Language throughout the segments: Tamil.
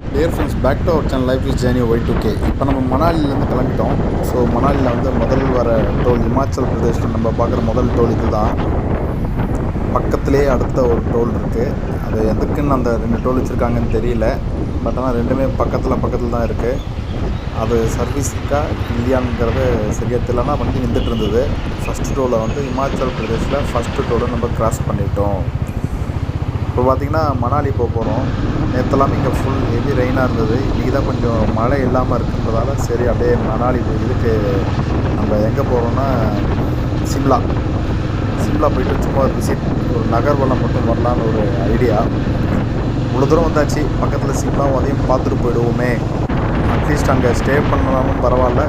Dear friends back to our channel life is journey Y two K இப்போ நம்ம மணாலிலேருந்து கிளம்பிட்டோம். ஸோ மணாலியில் வந்து முதல் வர டோல் இமாச்சல் பிரதேஷில் நம்ம பார்க்குற முதல் டோல் இது தான் பக்கத்துலேயே அடுத்த ஒரு டோல் இருக்குது அது எதுக்குன்னு அந்த ரெண்டு டோல் வச்சுருக்காங்கன்னு தெரியல. பட் ஆனால் ரெண்டுமே பக்கத்தில் பக்கத்தில் தான் இருக்குது அது சர்வீஸுக்கா இல்லையாங்கிறது சரியாக தெரியலனா வண்டி நின்றுட்டு இருந்தது. ஃபஸ்ட்டு டோலை வந்து இமாச்சல் பிரதேஷில் ஃபஸ்ட்டு டோலை நம்ம கிராஸ் பண்ணிட்டோம். இப்போ பார்த்தீங்கன்னா மணாலி போக போகிறோம். நேற்றுலாமே இங்கே ஃபுல் ஹெவி ரெயினாக இருந்தது. இன்றைக்கி தான் கொஞ்சம் மழை இல்லாமல் இருக்குன்றதால சரி அப்படியே மணாலி இதுக்கு நம்ம எங்கே போகிறோன்னா சிம்லா. சிம்லா போயிட்டு சும்மா விசிட் ஒரு நகர்வலம் மட்டும் வரலான்னு ஒரு ஐடியா இவ்வளோ தூரம் வந்தாச்சு. பக்கத்தில் சிம்லாவும் அதையும் பார்த்துட்டு போயிடுவோமே. அட்லீஸ்ட் அங்கே ஸ்டே பண்ணாலும் பரவாயில்ல.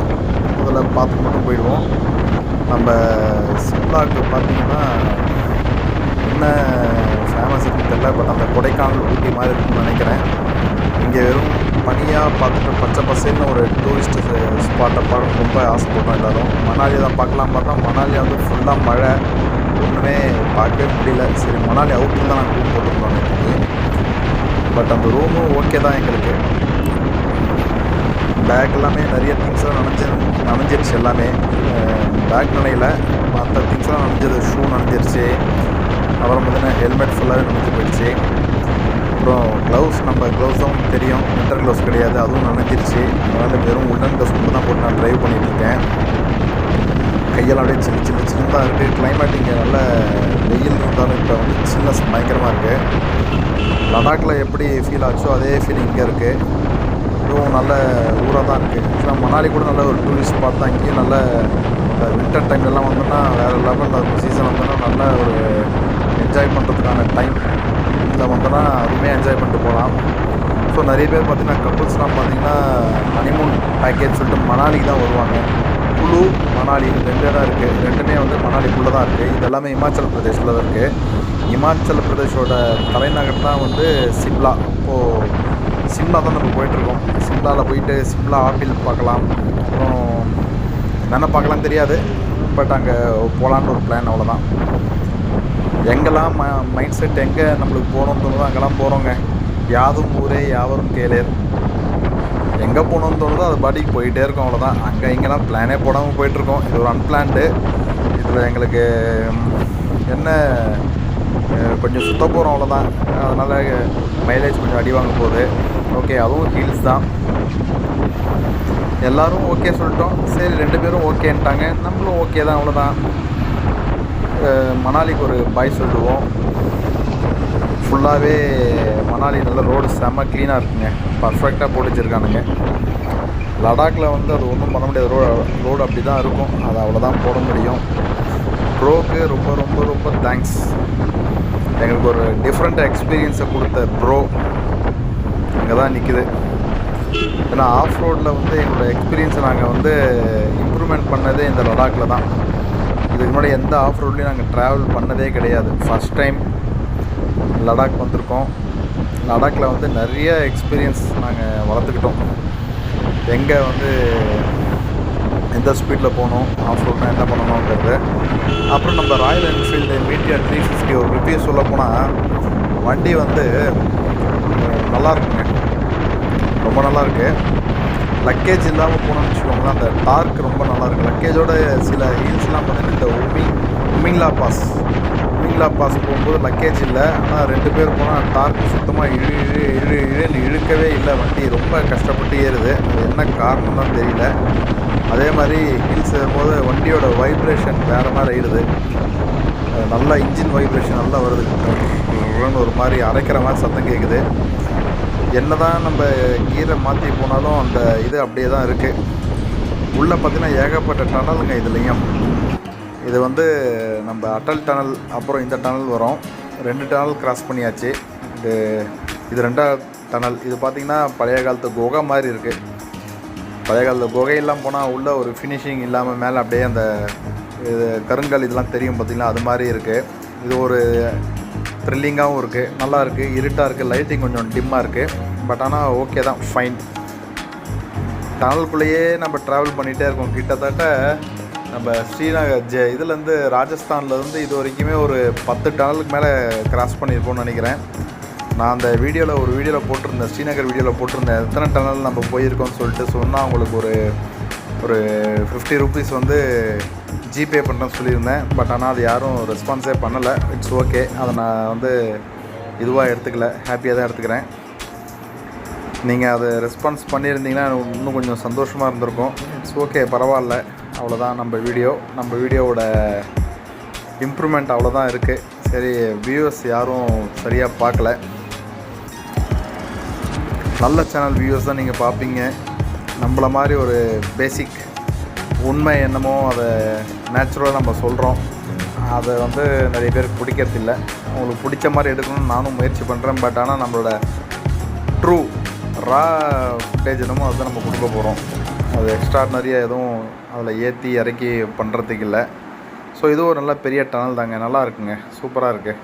முதல்ல பார்த்துட்டு மட்டும் போயிடுவோம். நம்ம சிம்லாவுக்கு பார்த்தீங்கன்னா என்ன தெரியல பட் அந்த கொடைக்கானல் ஊட்டி மாதிரி இருக்குன்னு நினைக்கிறேன். இங்கே வெறும் பனியாக பார்த்துட்டு பச்சை பசேல்னு ஒரு டூரிஸ்ட்டு ஸ்பாட்டை பார்க்க ரொம்ப ஆசைப்பட்டோம் எல்லோரும். மணாலி தான் பார்க்கலாம் பார்த்தா மணாலி வந்து ஃபுல்லாக மழை. ஒன்றுமே பார்க்கவே முடியல. சரி மணாலி அவுட்டில் தான் நாங்கள் ரூம் போட்டிருந்தோம் பட் அந்த ரூமும் ஓகே தான் எங்களுக்கு. பேக் எல்லாமே நிறைய திங்ஸ்லாம் நனைஞ்சு நனைஞ்சிருச்சு எல்லாமே. பேக் நனையில. மற்ற திங்ஸ்லாம் நனைஞ்சது ஷூ நனைஞ்சிருச்சு. அப்புறம் பார்த்தீங்கன்னா ஹெல்மெட் ஃபுல்லாகவே நினைச்சி போயிடுச்சு. அப்புறம் க்ளவுஸ் நம்ம க்ளவுஸ் தான் தெரியும். வின்டர் க்ளவுஸ் கிடையாது. அதுவும் நினைஞ்சிருச்சு. அதனால் வெறும் உடன் க்ளவுஸ் மட்டும் தான் போட்டு நான் ட்ரைவ் பண்ணிட்டு இருக்கேன். கையெல்லாம் அப்படியே சின்ன சின்ன சின்னதாக இருக்குது கிளைமேட் இங்கே நல்ல வெயில் இருந்தாலும் இப்போ வந்து சில்னஸ் பயங்கரமாக இருக்குது லடாக்கில் எப்படி ஃபீல் ஆச்சோ அதே ஃபீல் இங்கே இருக்குது இதுவும் நல்ல ஊராக தான் இருக்குது ஆக்சுவலாக மணாலி கூட நல்ல ஒரு டூரிஸ்ட் ஸ்பாட் தான். இங்கேயும் நல்ல வின்டர் டைம்லலாம் வந்தோம்னா வேறு லெவலில் சீசன் வந்தோம்னா நல்ல ஒரு என்ஜாய் பண்ணுறதுக்கான டைம் இதில் வந்தோம்னா அதுவுமே என்ஜாய் பண்ணிட்டு போகலாம். ஸோ நிறைய பேர் பார்த்திங்கன்னா கப்புள்ஸ்லாம் பார்த்தீங்கன்னா ஹனிமூன் பேக்கேஜ் சொல்லிட்டு மணாலிக்கு தான் வருவாங்க. குழு மணாலி ரெண்டு இடம் இருக்குது ரெண்டுமே வந்து மணாலிக்குள்ளே தான் இருக்குது இது எல்லாமே இமாச்சல் பிரதேஷில் தான் இருக்குது இமாச்சல் பிரதேஷோட தலைநகர் தான் வந்து சிம்லா. இப்போது சிம்லா தான் நம்ம போயிட்டுருக்கோம் சிம்லாவில் போயிட்டு சிம்லா ஆப்பிள் பார்க்கலாம். அப்புறம் என்னென்ன பார்க்கலாம் தெரியாது. பட் அங்கே போகலான்னு ஒரு பிளான் அவ்வளோதான் எங்கெல்லாம் ம மைண்ட் செட் எங்கே நம்மளுக்கு போகணும்னு தோணுதோ அங்கெல்லாம் போகிறோங்க யாதும் ஊரே யாவரும் கேளேர். எங்கே போகணும்னு தோணுதோ அது பாட்டிக்கு போயிட்டே இருக்கும் அவ்வளோதான் அங்கே இங்கெல்லாம் பிளானே போடாமல் போயிட்டுருக்கோம். இது ஒரு அன்பிளான்டு இதில் எங்களுக்கு என்ன கொஞ்சம் சுத்த போகிறோம் அவ்வளோதான் அதனால் மைலேஜ் கொஞ்சம் அடி வாங்க போகுது. ஓகே அதுவும் ஹீல்ஸ் தான். எல்லாரும் ஓகே சொல்லிட்டோம். சரி ரெண்டு பேரும் ஓகேன்ட்டாங்க நம்மளும் ஓகே தான் அவ்வளோதான் மணாலிக்கு ஒரு பாய் சொல்லுவோம். ஃபுல்லாகவே மணாலி நல்ல ரோடு செம்ம க்ளீனாக இருக்குங்க. பர்ஃபெக்டாக போட்டு வச்சுருக்கானுங்க லடாக்கில் வந்து அது ஒன்றும் பண்ண முடியாது ரோடு ரோடு அப்படி தான் இருக்கும். அதை அவ்வளோதான் போட முடியும். ப்ரோக்கு ரொம்ப ரொம்ப ரொம்ப தேங்க்ஸ் எங்களுக்கு ஒரு டிஃப்ரெண்ட் எக்ஸ்பீரியன்ஸை கொடுத்த ப்ரோ அங்கே தான் நிற்கிது ஏன்னா ஆஃப் ரோடில் வந்து எங்களோட எக்ஸ்பீரியன்ஸை நாங்கள் வந்து இம்ப்ரூவ்மெண்ட் பண்ணதே இந்த லடாக்கில் தான். இதுக்கு முன்னாடி எந்த ஆஃப் ரோட்லேயும் நாங்கள் ட்ராவல் பண்ணதே கிடையாது. ஃபஸ்ட் டைம் லடாக் வந்திருக்கோம். லடாக்கில் வந்து நிறைய எக்ஸ்பீரியன்ஸ் நாங்கள் வளர்த்துக்கிட்டோம். எங்கே வந்து எந்த ஸ்பீடில் போகணும் ஆஃப் ரோட்னா என்ன பண்ணணுங்கிறது அப்புறம் நம்ம Royal Enfield Meteor three fifty ஒரு ரிவ்யூ சொல்ல போனால் வண்டி வந்து நல்லா இருக்குங்க. ரொம்ப நல்லா இருக்குது லக்கேஜ் இல்லாமல் போனோம்னு வச்சுக்கோங்களேன் அந்த டார்க் ரொம்ப நல்லாயிருக்கும் லக்கேஜோட சில ஹீல்ஸ்லாம் பார்த்தீங்கன்னா இந்த உமிங் உமிங்லா பாஸ் உமிங்லா பாஸ் போகும்போது லக்கேஜ் இல்லை. ஆனால் ரெண்டு பேர் போனால் டார்க் சுத்தமாக இழு இழு இழு இழுன்னு இழுக்கவே இல்லை. வண்டி ரொம்ப கஷ்டப்பட்டு ஏறுது. அது என்ன காரணம் தான் தெரியல. அதே மாதிரி ஹீல்ஸ் ஏறும்போது வண்டியோட வைப்ரேஷன் வேறு மாதிரி ஆயிடுது. நல்லா இன்ஜின் வைப்ரேஷன் நல்லா வருது. ஒரு மாதிரி அரைக்கிற மாதிரி சத்தம் கேட்குது என்னதான் நம்ம கீரை மாற்றி போனாலும் அந்த இது அப்படியே தான் இருக்குது உள்ளே பார்த்தீங்கன்னா ஏகப்பட்ட டனலுங்க இதுலேயும். இது வந்து நம்ம அட்டல் டனல் அப்புறம் இந்த டனல் வரும். ரெண்டு டனல் கிராஸ் பண்ணியாச்சு. இது இது ரெண்டாவது டனல். இது பார்த்திங்கன்னா பழைய காலத்து குகை மாதிரி இருக்குது பழைய காலத்து குகையெல்லாம் போனால் உள்ளே ஒரு ஃபினிஷிங் இல்லாமல் மேலே அப்படியே அந்த இது கருங்கல் இதெல்லாம் தெரியும் பார்த்திங்கன்னா அது மாதிரி இருக்குது இது ஒரு த்ரில்லிங்காகவும் இருக்குது நல்லா இருக்குது இருட்டாக இருக்குது லைட்டிங் கொஞ்சம் டிம்மாக இருக்குது பட் ஆனால் ஓகே தான். ஃபைன் டனலுக்குள்ளேயே நம்ம ட்ராவல் பண்ணிகிட்டே இருக்கோம். கிட்டத்தட்ட நம்ம ஸ்ரீநகர் ஜெ இதுலேருந்து ராஜஸ்தான்லேருந்து இது வரைக்குமே ஒரு பத்து டனலுக்கு மேலே கிராஸ் பண்ணியிருப்போம்னு நினைக்கிறேன். நான் அந்த வீடியோவில் ஒரு வீடியோவில் போட்டிருந்தேன். ஸ்ரீநகர் வீடியோவில் போட்டிருந்தேன். எத்தனை டனல் நம்ம போயிருக்கோம்னு சொல்லிட்டு சொன்னால் உங்களுக்கு ஒரு ஒரு ஃபிஃப்டி ருபீஸ் வந்து ஜிபே பண்ணுறேன்னு சொல்லியிருந்தேன். பட் ஆனால் அது யாரும் ரெஸ்பான்ஸே பண்ணலை. இட்ஸ் ஓகே அதை நான் வந்து இதுவாக எடுத்துக்கல. ஹாப்பியாக தான் எடுத்துக்கிறேன். நீங்கள் அதை ரெஸ்பான்ஸ் பண்ணியிருந்தீங்கன்னா இன்னும் கொஞ்சம் சந்தோஷமாக இருந்திருக்கும். இட்ஸ் ஓகே பரவாயில்ல. அவ்வளோதான் நம்ம வீடியோ நம்ம வீடியோவோட இம்ப்ரூவ்மெண்ட் அவ்வளோதான் இருக்குது சரி வியூவர்ஸ் யாரும் சரியாக பார்க்கல. நல்ல சேனல் வியூவர்ஸ் தான் நீங்கள் பார்ப்பீங்க. நம்மள மாதிரி ஒரு பேசிக் உண்மை என்னமோ அதை நேச்சுரலாக நம்ம சொல்கிறோம் அதை வந்து நிறைய பேருக்கு பிடிக்கிறதில்ல. உங்களுக்கு பிடிச்ச மாதிரி எடுக்கணும்னு நானும் முயற்சி பண்ணுறேன் பட் ஆனால் நம்மளோட ட்ரூ ரா ஃபுட்டேஜ் என்னமோ அதை நம்ம கொடுக்க போகிறோம் அது எக்ஸ்ட்ராடினரியாக எதுவும் அதில் ஏற்றி இறக்கி பண்ணுறதுக்கு இல்லை. ஸோ இது ஒரு நல்ல பெரிய டனல் தாங்க. நல்லா இருக்குங்க. சூப்பராக இருக்குது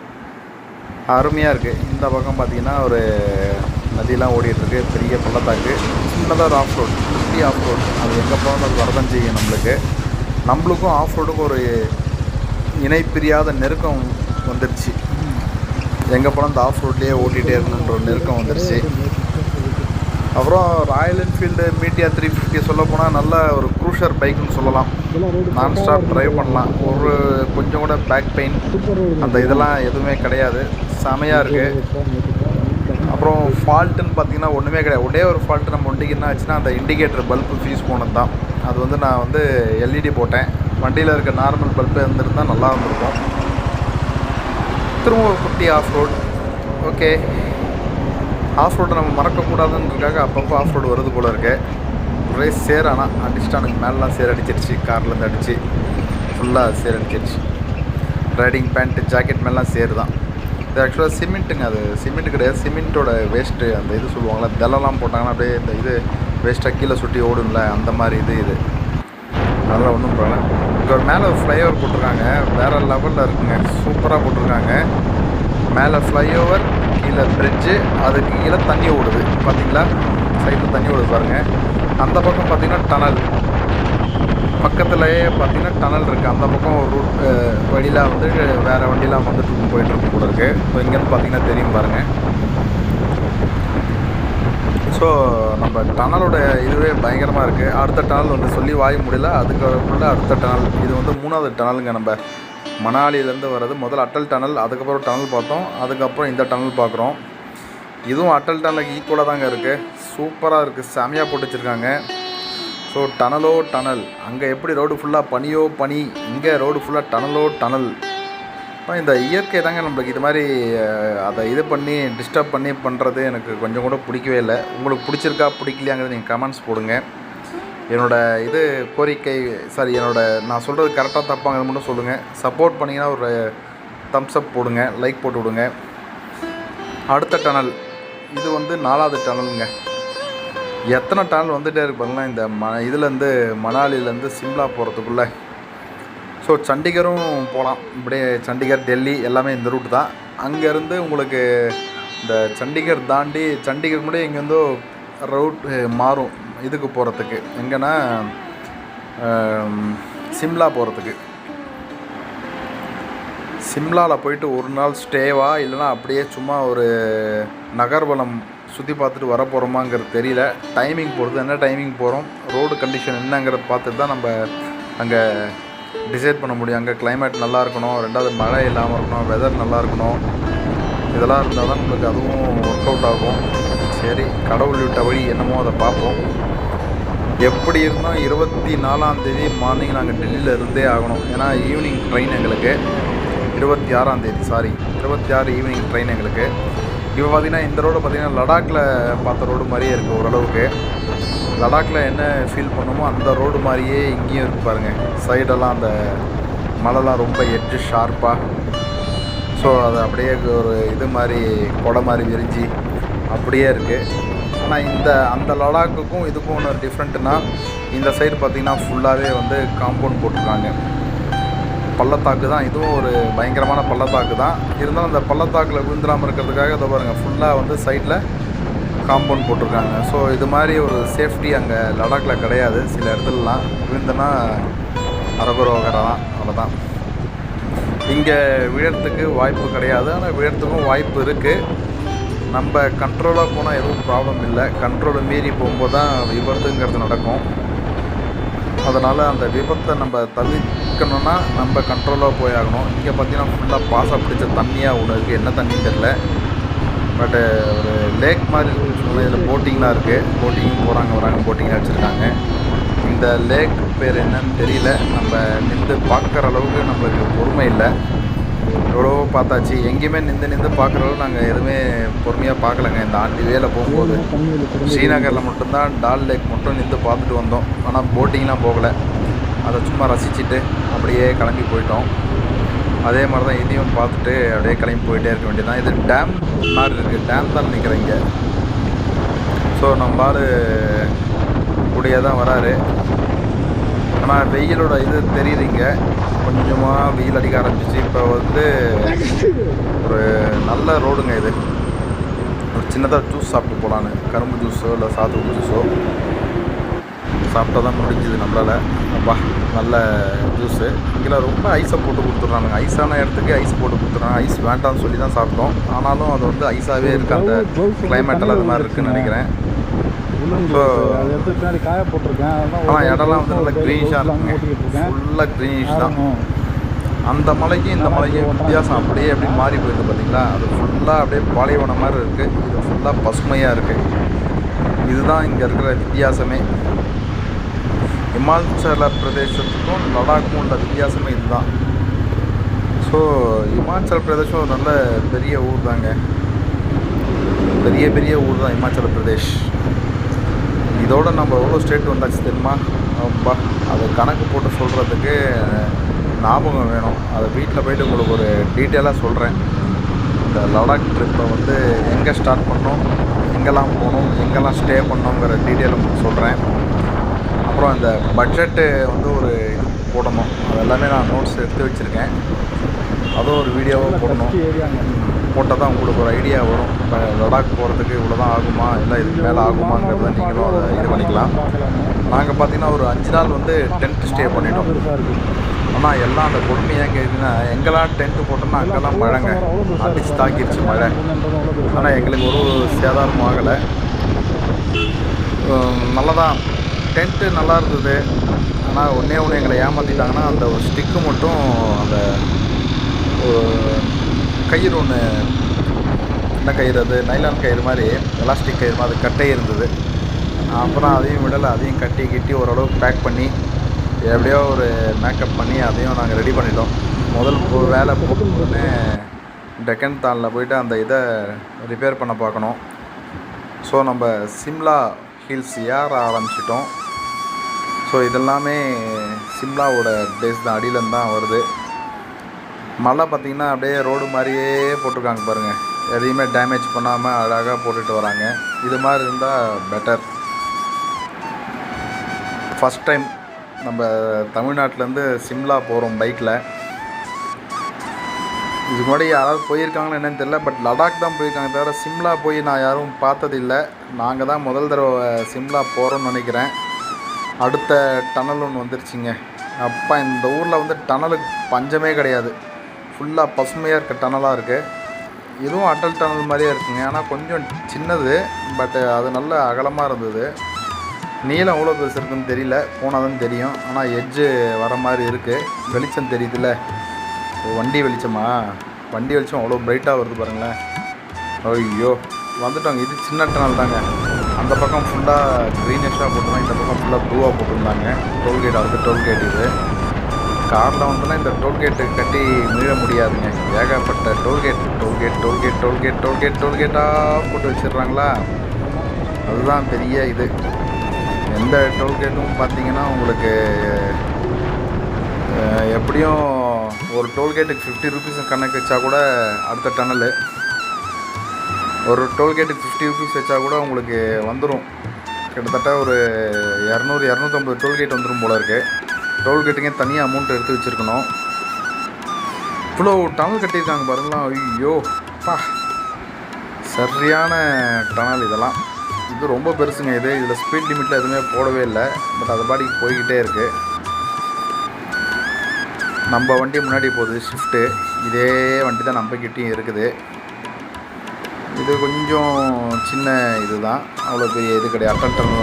அருமையாக இருக்குது இந்த பக்கம் பார்த்தீங்கன்னா ஒரு நதியெலாம் ஓடிட்டுருக்கு பெரிய பள்ளத்தாக்கு. சின்னதாக ஒரு ஆஃப் ரோடு குட்டி ஆஃப் ரோடு அது எங்கே போனாலும் அது வரதான் செய்யும் நம்மளுக்கு. நம்மளுக்கும் ஆஃப் ரோடுக்கும் ஒரு இணைப்பிரியாத நெருக்கம் வந்துடுச்சு எங்கே போனால் அந்த ஆஃப் ரோட்லேயே ஓட்டிகிட்டே இருக்கணுன்ற ஒரு நெருக்கம் வந்துடுச்சு அப்புறம் Royal Enfield Meteor three fifty சொல்ல போனால் நல்ல ஒரு க்ரூஷர் பைக்குன்னு சொல்லலாம். நான் ஸ்டாப் ட்ரைவ் பண்ணலாம். ஒரு கொஞ்சம் கூட பேக் பெயின் அந்த இதெல்லாம் எதுவுமே கிடையாது. செமையாக இருக்குது அப்புறம் ஃபால்ட்டுன்னு பார்த்தீங்கன்னா ஒன்றுமே கிடையாது. ஒரே ஒரு ஃபால்ட்டு நம்ம வண்டிக்கு என்ன ஆச்சுன்னா அந்த இண்டிகேட்டர் பல்பு ஃபியூஸ் போனது தான் அது வந்து நான் வந்து எல்இடி போட்டேன். வண்டியில் இருக்க நார்மல் பல்பு இருந்திருந்தால் நல்லா இருந்திருக்கும். திரும்ப ஒரு குட்டி ஆஃப் ரோட் ஓகே ஆஃப் ரோட்டை நம்ம மறக்கக்கூடாதுன்றதுக்காக அப்பப்போ ஆஃப் ரோடு வருது போல் இருக்கு. ஒரே சேர் ஆனால் அடிச்சிட்டானுங்க மேலாம் சேர் அடிச்சிருச்சு. கார்லேருந்து அடிச்சு ஃபுல்லாக சேர் அடிச்சிருச்சு. ரைடிங் பேண்ட்டு ஜாக்கெட் மேலாம் சேர் தான் இது ஆக்சுவலாக சிமெண்ட்டுங்க அது. சிமெண்ட் கிடையாது. சிமெண்ட்டோட வேஸ்ட்டு அந்த இது சொல்லுவாங்களே தெல்லாம் போட்டாங்கன்னா அப்படியே இந்த இது வேஸ்ட்டாக கீழே சுட்டி ஓடும்ல அந்த மாதிரி இது இது. அதெல்லாம் ஒன்றும் ப்ராப்ளம் இங்கே மேலே ஃப்ளைஓவர் போட்டிருக்காங்க. வேறு லெவலில் இருக்குங்க. சூப்பராக போட்டிருக்காங்க. மேலே ஃப்ளைஓவர் கீழே பிரிட்ஜு அதுக்கு கீழே தண்ணி ஓடுது. பார்த்தீங்களா சைடில் தண்ணி ஓடுது பாருங்கள் அந்த பக்கம் பார்த்தீங்கன்னா டனல் பக்கத்துலேயே பார்த்தீங்கன்னா டனல் இருக்குது அந்த பக்கம் ஒரு ரூட் வழியில் வந்து வேறு வண்டிலாம் வந்துட்டு போயிட்டுருக்கு கூட இருக்குது ஸோ இங்கேருந்து பார்த்தீங்கன்னா தெரியும் பாருங்கள் ஸோ நம்ம டனலோட இதுவே பயங்கரமாக இருக்குது அடுத்த டனல் வந்து சொல்லி வாய முடியல. அதுக்குள்ள அடுத்த டனல் இது வந்து மூணாவது டனலுங்க நம்ம. மணாலியிலேருந்து வர்றது முதல் அட்டல் டனல் அதுக்கப்புறம் டனல் பார்த்தோம். அதுக்கப்புறம் இந்த டனல் பார்க்குறோம். இதுவும் அட்டல் டனலுக்கு ஈக்குவலாக தாங்க இருக்குது சூப்பராக இருக்குது செமையாக போட்டு வச்சுருக்காங்க. ஸோ டனலோ டனல் அங்கே எப்படி ரோடு ஃபுல்லாக பனியோ பனி இங்கே ரோடு ஃபுல்லாக டனலோ டனல் இப்போ இந்த இயற்கை தாங்க நம்மளுக்கு இது மாதிரி அதை இது பண்ணி டிஸ்டர்ப் பண்ணி பண்ணுறது எனக்கு கொஞ்சம் கூட பிடிக்கவே இல்லை. உங்களுக்கு பிடிச்சிருக்கா பிடிக்கலையாங்கிறது நீங்கள் கமெண்ட்ஸ் போடுங்க. என்னோட இது கோரிக்கை சாரி என்னோடய நான் சொல்கிறது கரெக்டாக தப்பாங்கிறது மட்டும் சொல்லுங்கள் சப்போர்ட் பண்ணிங்கன்னா ஒரு தம்ஸ் அப் போடுங்க லைக் போட்டு விடுங்க. அடுத்த டனல் இது வந்து நாலாவது டனலுங்க எத்தனை டனல் வந்துகிட்டே இருப்பாங்களா இந்த ம இதுலேருந்து மணாலிலேருந்து சிம்லா போகிறதுக்குள்ளே ஸோ சண்டிகரும் போகலாம் இப்படியே சண்டிகர் டெல்லி எல்லாமே இந்த ரூட் தான். அங்கேருந்து உங்களுக்கு இந்த சண்டிகர் தாண்டி சண்டிகர் கூட இங்கேருந்தோ ரூட் மாறும் இதுக்கு போகிறதுக்கு எங்கன்னா சிம்லா போகிறதுக்கு சிம்லாவில் போயிட்டு ஒரு நாள் ஸ்டேவா இல்லைனா அப்படியே சும்மா ஒரு நகர்வலம் சுற்றி பார்த்துட்டு வர போகிறோமாங்கிறது தெரியல. டைமிங் பொறுத்து என்ன டைமிங் போகிறோம் ரோடு கண்டிஷன் என்னங்கிறத பார்த்துட்டு தான் நம்ம அங்கே டிசைட் பண்ண முடியும். அங்கே கிளைமேட் நல்லா இருக்கணும் ரெண்டாவது மழை இல்லாமல் இருக்கணும் வெதர் நல்லா இருக்கணும். இதெல்லாம் இருந்தால் தான் நம்மளுக்கு அதுவும் ஒர்க் அவுட் ஆகும். சரி கடவுள் விட்ட வழி என்னமோ அதை பார்ப்போம். எப்படி இருந்தால் இருபத்தி நாலாம் தேதி மார்னிங் நாங்கள் டெல்லியில் இருந்தே ஆகணும். ஏன்னா ஈவினிங் ட்ரெயின் எங்களுக்கு. இருபத்தி ஆறாம் தேதி சாரி இருபத்தி ஆறு ஈவினிங் ட்ரெயின் எங்களுக்கு. இப்போ பார்த்திங்கன்னா இந்த ரோடு பார்த்திங்கன்னா லடாக்கில் பார்த்த ரோடு மாதிரியே இருக்குது ஓரளவுக்கு. லடாக்கில் என்ன ஃபீல் பண்ணுமோ அந்த ரோடு மாதிரியே இங்கேயும் இருக்கு பாருங்கள் சைடெல்லாம் அந்த மலைலாம் ரொம்ப எட்ஜு ஷார்ப்பாக ஸோ அது அப்படியே ஒரு இது மாதிரி கொடை மாதிரி விரிஞ்சு அப்படியே இருக்குது ஆனால் இந்த அந்த லடாக்குக்கும் இதுக்கும் ஒன்று டிஃப்ரெண்ட்டுனா இந்த சைடு பார்த்திங்கன்னா ஃபுல்லாகவே வந்து காம்பவுண்ட் போட்டிருக்காங்க. பள்ளத்தாக்கு தான். இதுவும் ஒரு பயங்கரமான பள்ளத்தாக்கு தான். இருந்தாலும் அந்த பள்ளத்தாக்கில் விழுந்துடாமல் இருக்கிறதுக்காக இதை பாருங்கள் ஃபுல்லாக வந்து சைடில் காம்பவுண்ட் போட்டிருக்காங்க. ஸோ இது மாதிரி ஒரு சேஃப்டி அங்கே லடாக்கில் கிடையாது. சில இடத்துலலாம் விழுந்துன்னா அரகுரோகரா தான் அவ்வளோதான் இங்கே விழறதுக்கு வாய்ப்பு கிடையாது. ஆனால் விழறதுக்கும் வாய்ப்பு இருக்குது நம்ம கண்ட்ரோலாக போனால் எதுவும் ப்ராப்ளம் இல்லை. கண்ட்ரோலை மீறி போகும்போது தான் விபத்துங்கிறது நடக்கும். அதனால் அந்த விபத்தை நம்ம தவிர்க்கணும்னா நம்ம கண்ட்ரோலாக போய் ஆகணும். இங்கே பார்த்தீங்கன்னா ஃபுல்லாக பாசம் பிடிச்ச தண்ணியாக ஒன்று இருக்குது என்ன தண்ணின்னு தெரில பட்டு ஒரு லேக் மாதிரி இருக்குன்னு இதில் போட்டிங்லாம் இருக்குது போட்டிங்கும் போகிறாங்க வராங்க போட்டிங்லாம் வச்சுருக்காங்க. இந்த லேக் பேர் என்னன்னு தெரியல. நம்ம நின்று பார்க்குற அளவுக்கு நம்மளுக்கு பொறுமை இல்லை. எவ்வளோ பார்த்தாச்சு எங்கேயுமே நின்று நின்று பார்க்குற அளவுக்கு நாங்கள் எதுவுமே பொறுமையாக பார்க்கலங்க. இந்த ஆண்டி வேலை போகும்போது ஸ்ரீநகரில் மட்டும்தான் டால் லேக் மட்டும் நின்று பார்த்துட்டு வந்தோம். ஆனால் போட்டிங்லாம் போகலை. அதை சும்மா ரசிச்சுட்டு அப்படியே கிளம்பி போயிட்டோம். அதே மாதிரி தான் இதையும் பார்த்துட்டு அப்படியே கிளம்பி போயிட்டே இருக்க வேண்டியதுதான். இது டேம் மாதிரி இருக்குது டேம் தான் நினைக்கிறேன் இங்கே. ஸோ நம்ம ஆள் கூடியே தான் வராரு. ஆனால் வெயிலோட இது தெரியுதுங்க. கொஞ்சமாக வெயில் அடிக்க ஆரம்பிச்சிச்சு இப்போ வந்து ஒரு நல்ல ரோடுங்க இது. ஒரு சின்னதாக ஜூஸ் சாப்பிட்டு போகலான்னு கரும்பு ஜூஸோ இல்லை சாத்துக்கு ஜூஸோ சாப்பிட்டா தான் முடிஞ்சுது நம்மளால். அப்பா நல்ல ஜூஸு இங்கே ரொம்ப ஐஸை போட்டு கொடுத்துட்றானுங்க ஐஸான இடத்துக்கு ஐஸ் போட்டு கொடுத்துட்றாங்க. ஐஸ் வேண்டாம்னு சொல்லி தான் சாப்பிட்டோம். ஆனாலும் அது வந்து ஐஸாகவே இருக்குது அந்த climate அது மாதிரி இருக்குதுன்னு நினைக்கிறேன். ஸோ காய போட்டிருக்கேன். ஆனால் இடம்லாம் வந்து நல்லா க்ரீனிஷாக இருக்குங்க. ஃபுல்லாக க்ரீனிஷ் தான். அந்த மலைக்கும் இந்த மலைக்கும் வித்தியாசம் அப்படியே அப்படி மாறி போயிடுது பார்த்தீங்களா அது ஃபுல்லாக அப்படியே பாலைவனம் மாதிரி இருக்குது இது ஃபுல்லாக பசுமையாக இருக்குது இதுதான் இங்கே இருக்கிற வித்தியாசமே. இமாச்சல பிரதேசத்துக்கும் லடாக்கும் உள்ள வித்தியாசமே இதுதான். ஸோ இமாச்சல பிரதேசம் நல்ல பெரிய ஊர் தாங்க பெரிய பெரிய ஊர் தான் இமாச்சல பிரதேஷ். இதோட நம்ம எவ்வளோ ஸ்டேட் வந்தாச்சு தெரியுமா? அப்பா அது கணக்கு போட்டு சொல்கிறதுக்கு ஞாபகம் வேணும். அதை வீட்டில் போயிட்டு உங்களுக்கு ஒரு டீட்டெயிலாக சொல்கிறேன் இந்த லடாக் ட்ரிப்பை வந்து எங்கே ஸ்டார்ட் பண்ணோம் எங்கெல்லாம் போகணும் எங்கெல்லாம் ஸ்டே பண்ணோங்கிற டீட்டெயில் உங்களுக்கு சொல்கிறேன் அப்புறம் இந்த பட்ஜெட்டு வந்து ஒரு இது போடணும். அது எல்லாமே நான் நோட்ஸ் எடுத்து வச்சுருக்கேன். அதுவும் ஒரு வீடியோவாக போடணும். போட்டால் தான் உங்களுக்கு ஒரு ஐடியா வரும். இப்போ லடாக் போகிறதுக்கு இவ்வளோ தான் ஆகுமா? இல்லை இதுக்கு மேலே ஆகுமாங்கிறத நீங்களும் அதை இது பண்ணிக்கலாம். நாங்கள் பார்த்தீங்கன்னா ஒரு அஞ்சு நாள் வந்து டென்ட் ஸ்டே பண்ணிட்டோம். ஆனால் எல்லாம் அந்த கொடுமை ஏன் இருக்குன்னா எங்கெல்லாம் டென்ட்டு போட்டோம்னா அங்கெல்லாம் மழைங்க. அடிச்சு தாக்கிடுச்சு மழை. ஆனால் எங்களுக்கு ஒரு சேதாரம் ஆகலை. நல்லதான் டென்ட்டு நல்லா இருந்தது. ஆனால் ஒன்றே ஒன்று எங்களை ஏமாற்றிட்டாங்கன்னா அந்த ஒரு ஸ்டிக்கு மட்டும் அந்த ஒரு கயிறு ஒன்று என்ன கயிறு அது நைலான் கயிறு மாதிரி எலாஸ்டிக் கயிறு மாதிரி கட்டே கட்டை இருந்தது. அப்புறம் அதையும் விடலை அதையும் கட்டி கிட்டி ஓரளவுக்கு பேக் பண்ணி எப்படியோ ஒரு மேக்கப் பண்ணி அதையும் நாங்கள் ரெடி பண்ணிட்டோம். முதல் வேலை போட்டுன்னு டெக்கன் தாளில் போயிட்டு அந்த இதை ரிப்பேர் பண்ண பார்க்கணும். ஸோ நம்ம சிம்லா ஹில்ஸ் ஏற ஆரம்பிச்சிட்டோம். ஸோ இதெல்லாமே சிம்லாவோட பேஸ் தான் அடியிலேருந்து தான் வருது. மலை பார்த்திங்கன்னா அப்படியே ரோடு மாதிரியே போட்டிருக்காங்க பாருங்கள் எதையுமே டேமேஜ் பண்ணாமல் அழகாக போட்டுட்டு வராங்க. இது மாதிரி இருந்தால் பெட்டர் ஃபஸ்ட் டைம் நம்ம தமிழ்நாட்டிலேருந்து சிம்லா போகிறோம் பைக்கில் இதுக்கு முன்னாடி யாராவது போயிருக்காங்கன்னு என்னன்னு தெரியல பட் லடாக் தான் போயிருக்காங்க தவிர சிம்லா போய் நான் யாரும் பார்த்ததில்ல. நாங்கள் தான் முதல் தடவை சிம்லா போகிறோம்னு நினைக்கிறேன். அடுத்த டனல் ஒன்று வந்துருச்சுங்க. அப்பா இந்த ஊரில் வந்து டனலுக்கு பஞ்சமே கிடையாது. ஃபுல்லாக பசுமையாக இருக்க டனலாக இருக்குது இதுவும் அட்டல் டனல் மாதிரியே இருக்குங்க. ஆனால் கொஞ்சம் சின்னது பட்டு அது நல்ல அகலமாக இருந்தது. நீளம் எவ்வளோ பெருசு இருக்குன்னு தெரியல. போனால் தான் தெரியும். ஆனால் எட்ஜு வர மாதிரி இருக்குது வெளிச்சம் தெரியுதுல்ல. வண்டி வெளிச்சமா? வண்டி வெளிச்சம் அவ்வளோ பிரைட்டாக வருது பாருங்களேன். ஐயோ வந்துட்டோங்க. இது சின்ன டனல் தாங்க. அந்த பக்கம் ஃபுல்லாக க்ரீனிஷாக போட்டிருந்தாங்க. இந்த பக்கம் ஃபுல்லாக ப்ளூவாக போட்டிருந்தாங்க. டோல்கேட் அதுக்கு டோல்கேட் இது. காரில் வந்துன்னா இந்த டோல்கேட்டு கட்டி மீழ முடியாதுங்க. ஏகப்பட்ட tollgate tollgate tollgate tollgate tollgate டோல்கேட்டாக போட்டு வச்சிடுறாங்களா? அதுதான் பெரிய இது. எந்த டோல்கேட்டும் பார்த்தீங்கன்னா உங்களுக்கு எப்படியும் ஒரு டோல்கேட்டுக்கு ஃபிஃப்டி ருபீஸ் கணக்கு வச்சா கூட அடுத்த டனலு ஒரு டோல்கேட்டுக்கு ஃபிஃப்டி ருபீஸ் வச்சா கூட உங்களுக்கு வந்துடும் கிட்டத்தட்ட ஒரு இரநூறு இரநூத்தம்பது டோல்கேட் வந்துடும் போல இருக்குது டோல்கேட்டுக்கே தனியாக அமௌண்ட் எடுத்து வச்சுருக்கணும். இவ்வளோ டனல் கட்டியிருக்காங்க பாருங்களா ஐயோ பா. சரியான டனல் இதெல்லாம். இது ரொம்ப பெருசுங்க இது. இதில் ஸ்பீட் லிமிட்டில் எதுவுமே போடவே இல்லை. பட் அது பாடிக்கு போய்கிட்டே இருக்குது நம்ம வண்டி முன்னாடி போகுது. ஷிஃப்ட்டு இதே வண்டி தான் நம்மக்கிட்டேயும் இருக்குது. இது கொஞ்சம் சின்ன இதுதான். அவ்வளோ பெரிய இது கிடையாது. அட்டன்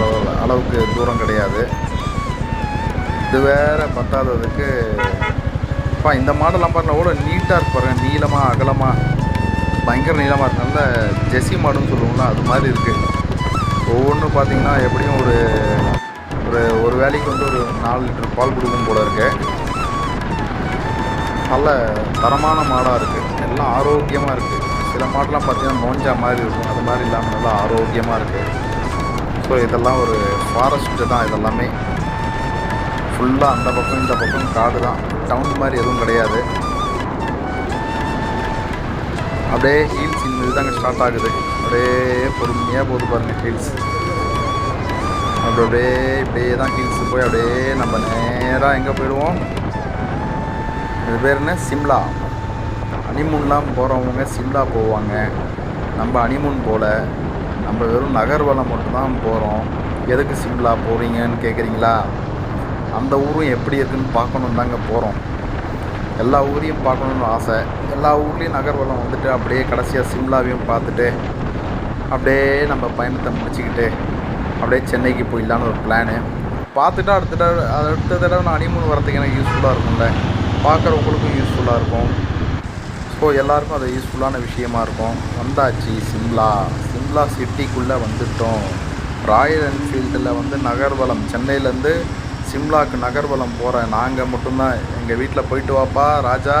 அளவுக்கு தூரம் கிடையாது. இது வேறு பத்தாததுக்கு. அப்பா இந்த மாடலாம் பாருங்கள் எவ்வளோ நீட்டாக இருக்கு நீளமாக அகலமாக பயங்கர நீளமாக இருக்கனால நல்ல மாடுன்னு சொல்லுவோம்ல அது மாதிரி இருக்குது ஒவ்வொன்றும் பார்த்தீங்கன்னா எப்படியும் ஒரு ஒரு ஒரு வேலைக்கு வந்து ஒரு நாலு லிட்டர் பால் கொடுக்கும் போல இருக்கு. நல்ல தரமான மாடாக இருக்குது எல்லாம் ஆரோக்கியமாக இருக்குது சில மாடெலாம் பார்த்தீங்கன்னா நோஞ்சா மாதிரி இருக்கும். அது மாதிரி இல்லாமல் நல்லா ஆரோக்கியமாக இருக்குது ஸோ இதெல்லாம் ஒரு ஃபாரஸ்ட்டு தான் இதெல்லாமே. ஃபுல்லாக அந்த பக்கம் இந்த பக்கம் காடு தான் டவுன் மாதிரி எதுவும் கிடையாது. அப்படியே ஹீல்ஸ் இந்த இதுதாங்க ஸ்டார்ட் ஆகுது. அப்படியே பொறுமையாக போகுது பாருங்கள் ஹீல்ஸ் அப்படி அப்படியே இப்படியே தான் ஹீல்ஸ் போய் அப்படியே நம்ம நேராக எங்கே போயிடுவோம்? இது பேர் என்ன? சிம்லா. ஹனிமூன்லாம் போகிறவங்க சிம்லா போவாங்க. நம்ம அனிமூன் போல் நம்ம வெறும் நகர்வலம் மட்டும்தான் போகிறோம் எதுக்கு சிம்லா போகிறீங்கன்னு கேட்குறீங்களா அந்த ஊரும் எப்படி இருக்குன்னு பார்க்கணும் தாங்க போகிறோம் எல்லா ஊரையும் பார்க்கணுன்னு ஆசை. எல்லா ஊர்லேயும் நகர்வலம் வந்துட்டு அப்படியே கடைசியாக சிம்லாவையும் பார்த்துட்டு அப்படியே நம்ம பயணத்தை முடிச்சுக்கிட்டு அப்படியே சென்னைக்கு போயிடலான்னு ஒரு பிளானு பார்த்துட்டு அடுத்த தடவை அடுத்த தடவை நான் அனிமூன் வரத்துக்கு எனக்கு யூஸ்ஃபுல்லாக இருக்கும்ல. பார்க்குறவங்களுக்கும் யூஸ்ஃபுல்லாக இருக்கும். ஸோ எல்லாருக்கும் அது யூஸ்ஃபுல்லான விஷயமா இருக்கும். வந்தாச்சு சிம்லா. சிம்லா சிட்டிக்குள்ளே வந்துட்டோம். ராயல் என்ஃபீல்டில் வந்து நகர்வலம். சென்னையிலேருந்து சிம்லாக்கு நகர்வலம் போகிறேன் நாங்கள் மட்டும்தான். எங்கள் வீட்டில் போயிட்டு வாப்பா ராஜா.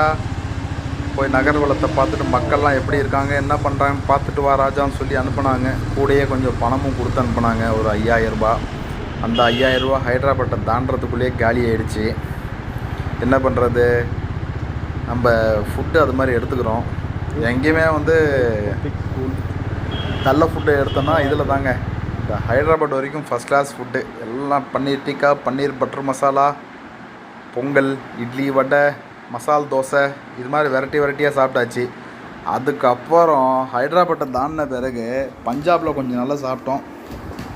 போய் நகர்வலத்தை பார்த்துட்டு மக்கள்லாம் எப்படி இருக்காங்க என்ன பண்ணுறாங்க பார்த்துட்டு வா ராஜான்னு சொல்லி அனுப்புனாங்க. கூடயே கொஞ்சம் பணமும் கொடுத்து அனுப்புனாங்க. ஒரு ஐயாயிரம் ரூபாய். அந்த ஐயாயிரம் ரூபாய் ஹைதராபாத்தை தாண்டறதுக்குள்ளேயே காலி ஆயிடுச்சு. என்ன பண்ணுறது நம்ம ஃபுட்டு அது மாதிரி எடுத்துக்கிறோம். எங்கேயுமே வந்து நல்ல ஃபுட்டு எடுத்தோன்னா இதில் தாங்க இந்த ஹைதராபாத் வரைக்கும் ஃபஸ்ட் கிளாஸ் ஃபுட்டு எல்லாம் பன்னீர் டிக்கா பன்னீர் பட்டர் மசாலா பொங்கல் இட்லி வடை மசால் தோசை இது மாதிரி வெரைட்டி வெரைட்டியாக சாப்பிட்டாச்சு. அதுக்கப்புறம் ஹைதராபாத்தை தாண்டின பிறகு பஞ்சாபில் கொஞ்சம் நல்லா சாப்பிட்டோம்.